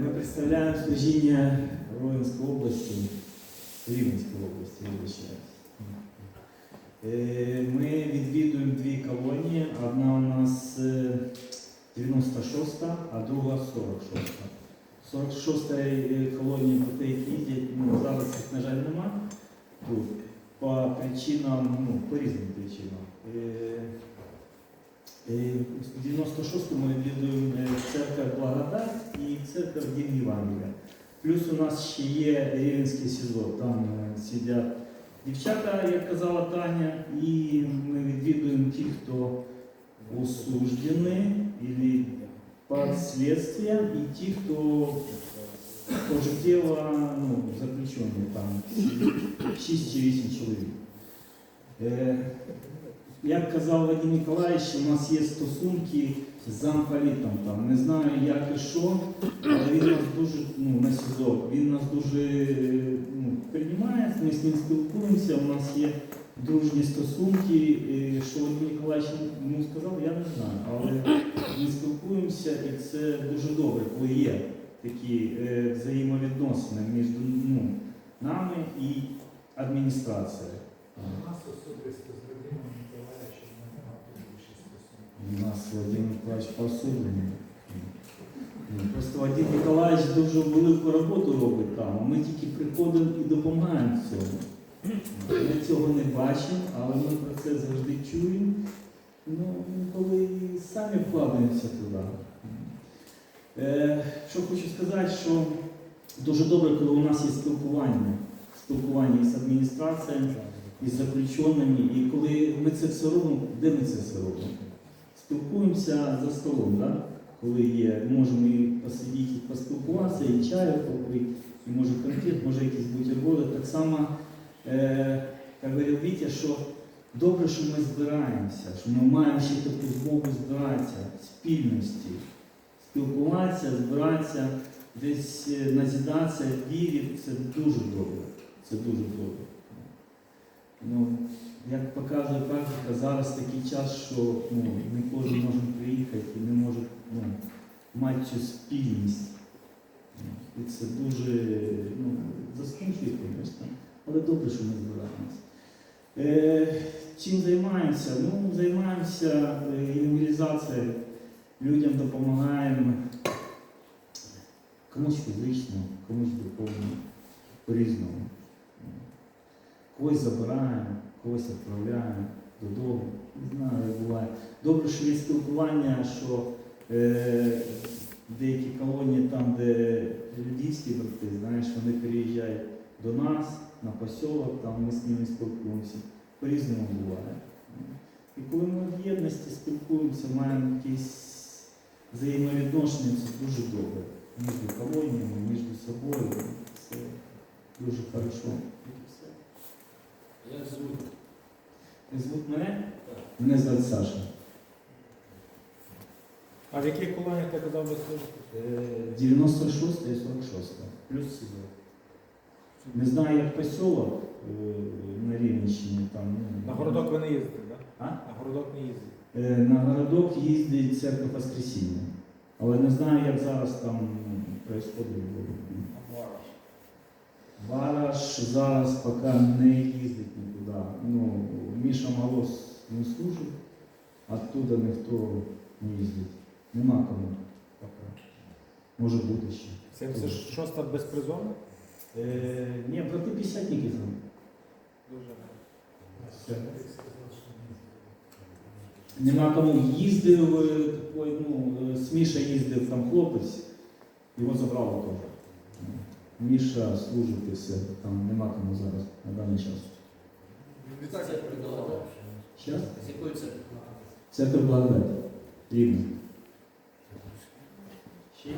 Ми представляємо служіння Ровенської області, Рівненської області, вибачаюсь. Е, Ми відвідуємо дві колонії. Одна у нас е, 96-та, а друга 46-та. 46-та е, колонії які їздять, ну, зараз їх, на жаль, нема по причинам, ну, по різним причинам. Е, е, В 96-му ми відвідуємо е, церкву Благодать і церкву Дім Євангелія. Плюс у нас ще є Рівенське СІЗО, там е, сидять дівчата, як казала Таня, і ми відвідуємо тих, хто осуждений або під слідством, і ті, хто пожиттєво ну, заключені там 6 чи 8 чоловік. Е, як казав Вадим Ніколаївич, у нас є стосунки з замполітом. Там. Не знаю, як і що, але він нас дуже ну, на СІЗО, він нас дуже ну, приймає, ми з ним спілкуємося, у нас є дружні стосунки. Що Вадим Ніколаївич йому сказав, я не знаю. Але ми спілкуємося і це дуже добре, коли є такі е, взаємовідносини між ну, нами і адміністрацією. У нас особисто з Вадимом Миколаївичем набагато більше стосунків. У нас Вадим Миколаївич посудний. Просто Вадим Миколаївич дуже велику роботу робить там, а ми тільки приходимо і допомагаємо в цьому. Ми цього не бачимо, але ми про це завжди чуємо. Ну, коли самі вкладаємося туди. Е, що хочу сказати, що дуже добре, коли у нас є спілкування, спілкування із адміністрацією, із заключеними, і коли ми це все робимо, де ми це все робимо? Спілкуємося за столом, да? коли є, можемо і посидіти, і поспілкуватися, і чаю попити, і може конфет, може якісь бутерброди. Так само, е, як говорив Вітя, що добре, що ми збираємося, що ми маємо ще таку змогу збиратися, спільності, спілкуватися, збиратися, десь е, назідатися в вірі, це дуже добре. Це дуже добре. Ну, як показує практика, зараз такий час, що ну, не кожен може приїхати і не може ну, мати цю спільність. І це дуже ну, заскучує, звісно, але добре, що ми збираємося. Е, чим займаємося? Ну, займаємося евангелізацією, людям допомагаємо комусь фізично, комусь духовно, по-різному. Когось забираємо, когось відправляємо додому. Не знаю, як буває. Добре, що є спілкування, що е, деякі колонії там, де львівські брати, знаєш, вони переїжджають до нас на посілок, там ми з ними спілкуємося. По-різному буває. І коли ми в єдності спілкуємося, маємо якісь взаємовідношення, це дуже добре. Між колоніями, між собою. Це дуже хорошо. Як звуть? Звуть мене? Мене звати Саша. А в яких колоніях ти казав ви служите? Е, 96 і 46. Плюс СІЗО. Не знаю, як посілок е, на Рівненщині там. ну, На городок ви не їздите, так? А? На городок не їздите. Е, На городок їздить церква Воскресіння. Але не знаю, як зараз там відбувається. Вараш. Зараз поки не їздить нікуди. Ну, Міша Малос не служить, оттуда ніхто не їздить. Нема кому поки. Може бути ще. 76-та безпризорна? Е, ні, брати п'ятдесятники там. Дуже. Все. Нема кому їздив, е, такой, ну, е, з їздив там хлопець, його забрало теж. Міша служитися, там нема кому зараз на даний час. Ще? Церква Благодать. Рівно. Ще?